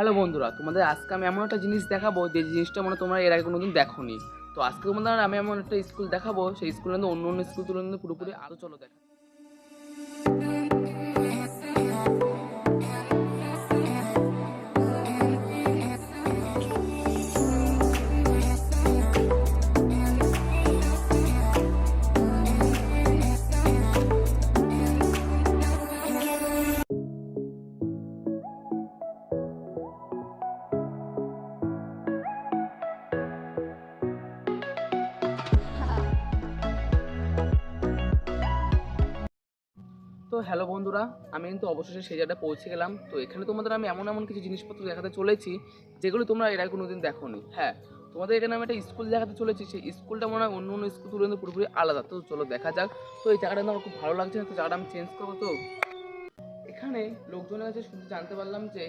Hello বন্ধুরা, তোমাদের আজকে আমি এমন একটা জিনিস দেখাবো যে জিনিসটা মানে তোমরা এর আগে কোনো দিন দেখো নি তো আজকে তোমাদের আমি এমন একটা স্কুল দেখাবো, সেই স্কুলের অন্য অন্য স্কুল তুলনায় পুরোপুরি আরও চলো দেখা তো হ্যালো বন্ধুরা, আমি কিন্তু অবশেষে সেই জায়গাটা পৌঁছে গেলাম। তো এখানে তোমাদের আমি এমন এমন কিছু জিনিসপত্র দেখাতে চলেছি, যেগুলো তোমরা এর আগে কোনোদিন দেখোনি। হ্যাঁ তোমাদের এখানে আমি একটা স্কুল দেখাতে চলেছি, সেই স্কুলটা মনে হয় অন্য অন্য স্কুল তুলনায় পুরোপুরি আলাদা। তো চলো দেখা যাক। তো এই জায়গাটা কিন্তু আমার খুব ভালো লাগছে না, তো জায়গাটা আমি চেঞ্জ করব তো। এখানে লোকজনের কাছে শুনতে জানতে পারলাম যে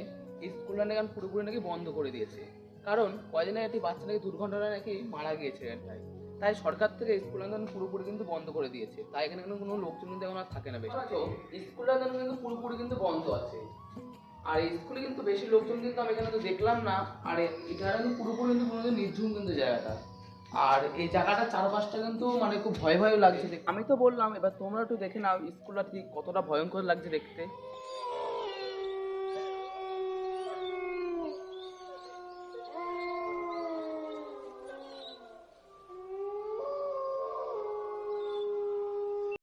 স্কুলটা নাকি পুরোপুরি নাকি বন্ধ করে দিয়েছে। কারণ কয়দিন একটি বাচ্চা নাকি দুর্ঘটনায় নাকি মারা গিয়েছে এটাই তাই সরকার থেকে স্কুল এখন পুরোপুরি কিন্তু বন্ধ করে দিয়েছে। তাই এখানে কিন্তু কোনো লোকজন কিন্তু এখন আর থাকে না বেশি। তো স্কুলটা এখন কিন্তু পুরোপুরি কিন্তু বন্ধ আছে। আর স্কুলে কিন্তু বেশি লোকজন কিন্তু আমি এখানে তো দেখলাম না আর এখানে কিন্তু পুরোপুরি কিন্তু কোনো নির্ঝুম কিন্তু জায়গাটা। আর এই জায়গাটার চারপাশটা কিন্তু মানে খুব ভয় ভয় লাগছে। আমি তো বললাম এবার তোমরা একটু দেখে নাও স্কুলটা ঠিক কতটা ভয়ঙ্কর লাগছে দেখতে।